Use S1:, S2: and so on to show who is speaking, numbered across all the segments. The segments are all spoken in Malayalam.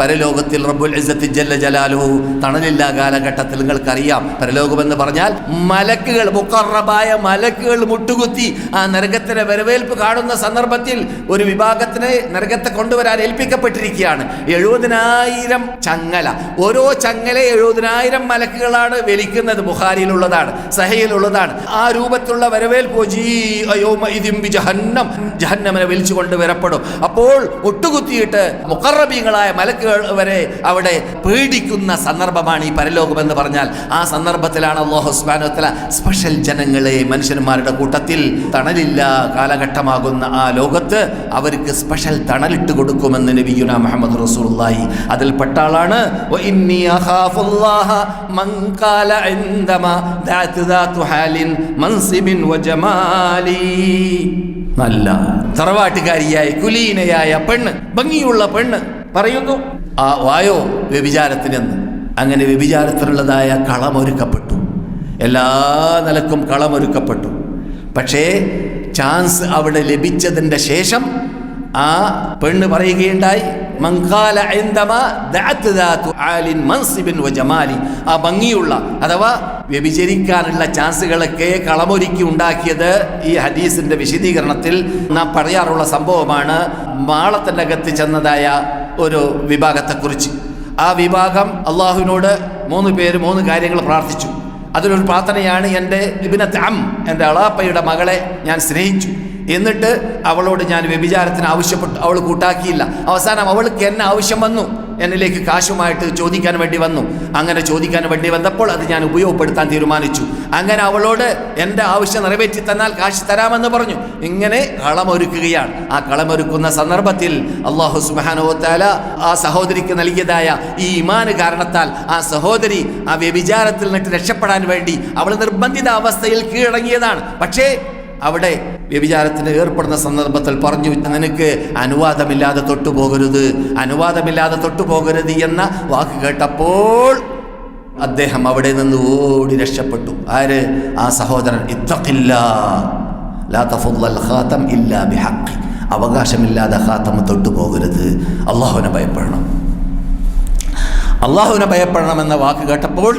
S1: പരലോകത്തിൽ റബ്ബുൽ ഇസ്സത്തി ജല്ല ജലാലുഹു തണലില്ല കാലഘട്ടത്തിൽ നിങ്ങൾക്കറിയാം. പരലോകമെന്ന് പറഞ്ഞാൽ മലക്കുകൾ മുക്കറബായ മലക്കുകൾ മുട്ടുകുത്തി ആ നരകത്തിന്റെ വരവേൽപ്പ് കാണുന്ന സന്ദർഭത്തിൽ ഒരു വിഭാഗത്തിനെ നരകത്തെ കൊണ്ടുവരാൻ ഏൽപ്പിക്കപ്പെട്ടിരിക്കുകയാണ്. എഴുപതിനായിരം ചങ്ങല. ഓരോ ചങ്ങല എഴുപതിനായിരം മലക്കുകളാണ് വലിക്കുന്നത് ബുഹാരിയിലുള്ളതാണ് സഹയിലുള്ളതാണ്. ആ രൂപത്തിലുള്ള വരവേൽപ്പ് ജഹന്നം. ജഹന്നമനെ വലിച്ചു കൊണ്ട് വരപ്പെടും. അപ്പോൾ ഒട്ടുകുത്തിയിട്ട് മുക്കറബീങ്ങളായ മലക്കുകൾ വരെ അവിടെ പേടിക്കുന്ന സന്ദർഭമാണ് ഈ പരലോകം എന്ന് പറഞ്ഞാൽ ആ സന്ദർഭത്തിലാണ് അള്ളാഹു സുബ്ഹാനഹു സ്പെഷ്യൽ ജനങ്ങളെ മനുഷ്യന്മാരുടെ കൂട്ടത്തിൽ തണലില്ല കാലഘട്ടമാകുന്ന ആ ലോകത്ത് അവർക്ക് സ്പെഷ്യൽ തണലിട്ട് കൊടുക്കുമെന്ന് നബിയുന മുഹമ്മദ് റസൂലുള്ളാഹി. അതിൽപ്പെട്ട ആളാണ് നല്ല തറവാട്ടുകാരിയായ കുലീനയായ പെണ്ണ് ഭംഗിയുള്ള പെണ്ണ് പറയുന്നു ആ വായോ വ്യഭിചാരത്തിനെന്ന്. അങ്ങനെ വ്യഭിചാരത്തിനുള്ളതായ കളമൊരുക്കപ്പെട്ടു എല്ലാ നിലക്കും കളമൊരുക്കപ്പെട്ടു പക്ഷേ ചാൻസ് അവിടെ ലഭിച്ചതിന്റെ ശേഷം ആ പെണ്ണ് പറയുകയുണ്ടായി മങ്കാല ആ ഭംഗിയുള്ള അഥവാ വ്യഭിചരിക്കാനുള്ള ചാൻസുകളൊക്കെ കളമൊരുക്കി ഉണ്ടാക്കിയത് ഈ ഹദീസിന്റെ വിശദീകരണത്തിൽ നാം പറയാറുള്ള സംഭവമാണ് മാളത്തിന്റെ അകത്ത് ചെന്നതായ ഒരു വിഭാഗത്തെക്കുറിച്ച്. ആ വിഭാഗം അള്ളാഹുവിനോട് മൂന്ന് പേര് മൂന്ന് കാര്യങ്ങൾ പ്രാർത്ഥിച്ചു. അതിലൊരു പ്രാർത്ഥനയാണ് എന്റെ ഇബിനത്തെ അം എന്റെ അളാപ്പയുടെ മകളെ ഞാൻ സ്നേഹിച്ചു. എന്നിട്ട് അവളോട് ഞാൻ വ്യഭിചാരത്തിന് ആവശ്യപ്പെട്ടു. അവൾ കൂട്ടാക്കിയില്ല. അവസാനം അവൾക്ക് എന്നെ ആവശ്യം വന്നു. എന്നിലേക്ക് കാശുമായിട്ട് ചോദിക്കാൻ വേണ്ടി വന്നു. അങ്ങനെ ചോദിക്കാൻ വേണ്ടി വന്നപ്പോൾ അത് ഞാൻ ഉപയോഗപ്പെടുത്താൻ തീരുമാനിച്ചു. അങ്ങനെ അവളോട് എന്റെ ആവശ്യം നിറവേറ്റി തന്നാൽ കാശ് തരാമെന്ന് പറഞ്ഞു. ഇങ്ങനെ കളമൊരുക്കുകയാണ്. ആ കളമൊരുക്കുന്ന സന്ദർഭത്തിൽ അള്ളാഹു സുബാനോത്താല ആ സഹോദരിക്ക് നൽകിയതായ ഈ ഇമാന് കാരണത്താൽ ആ സഹോദരി ആ വ്യഭിചാരത്തിൽ നിന്നിട്ട് രക്ഷപ്പെടാൻ വേണ്ടി അവൾ നിർബന്ധിത അവസ്ഥയിൽ കീഴടങ്ങിയതാണ്. പക്ഷേ അവിടെ വ്യഭിചാരത്തിന് ഏർപ്പെടുന്ന സന്ദർഭത്തിൽ പറഞ്ഞു നിനക്ക് അനുവാദമില്ലാതെ തൊട്ടുപോകരുത് അനുവാദമില്ലാതെ തൊട്ടുപോകരുത് എന്ന വാക്ക് കേട്ടപ്പോൾ അദ്ദേഹം അവിടെ നിന്ന് ഓടി രക്ഷപ്പെട്ടു. ആര്? ആ സഹോദരൻ ഇത്തഖില്ല ലാ തഫുല്ലൽ ഖാതം ഇല്ലാ ബിഹഖ്. അവകാശമില്ലാതെ ഖാത്തം തൊട്ടുപോകരുത്. അള്ളാഹുവിനെ ഭയപ്പെടണം. അള്ളാഹുവിനെ ഭയപ്പെടണമെന്ന വാക്ക് കേട്ടപ്പോൾ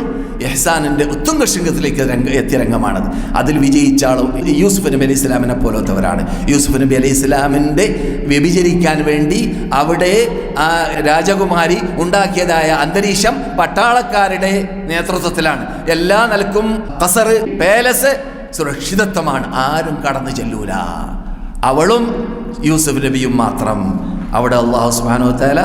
S1: എഹ്സാനിന്റെ ഉത്തുംഗ ശൃംഗത്തിലേക്ക് രംഗ എത്തിയ രംഗമാണത്. അതിൽ വിജയിച്ച ആളും യൂസുഫ് നബി അലൈഹി ഇസ്ലാമിനെ പോലത്തവരാണ്. യൂസുഫ് നബി അലൈഹി ഇസ്ലാമിന്റെ വ്യഭിചരിക്കാൻ വേണ്ടി അവിടെ രാജകുമാരി ഉണ്ടാക്കിയതായ അന്തരീക്ഷം പട്ടാളക്കാരുടെ നേതൃത്വത്തിലാണ്. എല്ലാ നിലക്കും കസർ പേലസ് സുരക്ഷിതത്വമാണ്. ആരും കടന്നു ചെല്ലൂല. അവളും യൂസുഫ് നബിയും മാത്രം അവിടെ അള്ളാഹു സുബാനോ തല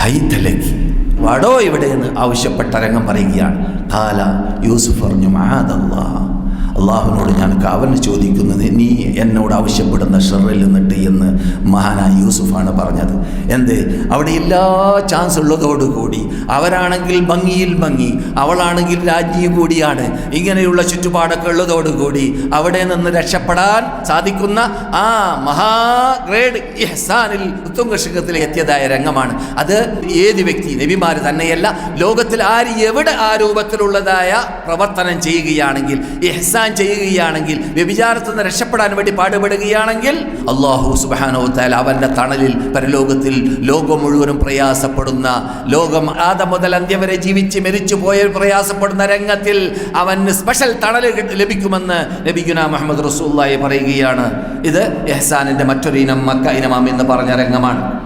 S1: ഹൈത്തലക്കി വാടോ ഇവിടെ എന്ന് ആവശ്യപ്പെട്ട രംഗം പറയുകയാണ്. കാല യൂസുഫ് പറഞ്ഞു മഹാദല്ലാ. അള്ളാഹുവിനോട് ഞാൻ കാവലിന് ചോദിക്കുന്നത് നീ എന്നോട് ആവശ്യപ്പെടുന്ന ഷെറിൽ നിന്നിട്ട് എന്ന് മഹാനായ യൂസുഫാണ് പറഞ്ഞത്. എന്ത്? അവിടെ എല്ലാ ചാൻസ് ഉള്ളതോടുകൂടി അവരാണെങ്കിൽ ഭംഗിയിൽ ഭംഗി അവളാണെങ്കിൽ രാജ്ഞി കൂടിയാണ്. ഇങ്ങനെയുള്ള ചുറ്റുപാടൊക്കെ ഉള്ളതോടുകൂടി അവിടെ നിന്ന് രക്ഷപ്പെടാൻ സാധിക്കുന്ന ആ മഹാ ഗ്രേഡ് ഇഹ്സാനിൽ എത്തിയതായ രംഗമാണ്. അത് ഏത് വ്യക്തി? നബിമാർ തന്നെയല്ല. ലോകത്തിൽ ആര് എവിടെ ആ രൂപത്തിലുള്ളതായ പ്രവർത്തനം ചെയ്യുകയാണെങ്കിൽ ഇഹ്സാൻ ചെയ്യുകയാണെങ്കിൽ വ്യഭിചാരത്തിൽ നിന്ന് രക്ഷപ്പെടാൻ വേണ്ടി പാടുപെടുകയാണെങ്കിൽ അള്ളാഹു സുബാനോ താൽ അവന്റെ തണലിൽ പരലോകത്തിൽ ലോകം മുഴുവനും പ്രയാസപ്പെടുന്ന ലോകം ആദം മുതൽ അന്ത്യം വരെ ജീവിച്ച് മരിച്ചു പോയ പ്രയാസപ്പെടുന്ന രംഗത്തിൽ അവന് സ്പെഷ്യൽ തണൽ ലഭിക്കുമെന്ന് ലഭിക്കുന്ന മുഹമ്മദ് റസൂല്ലായി പറയുകയാണ്. ഇത് എഹ്സാനിന്റെ മറ്റൊരു ഇനം മക്ക ഇനമാം എന്ന് പറഞ്ഞ രംഗമാണ്.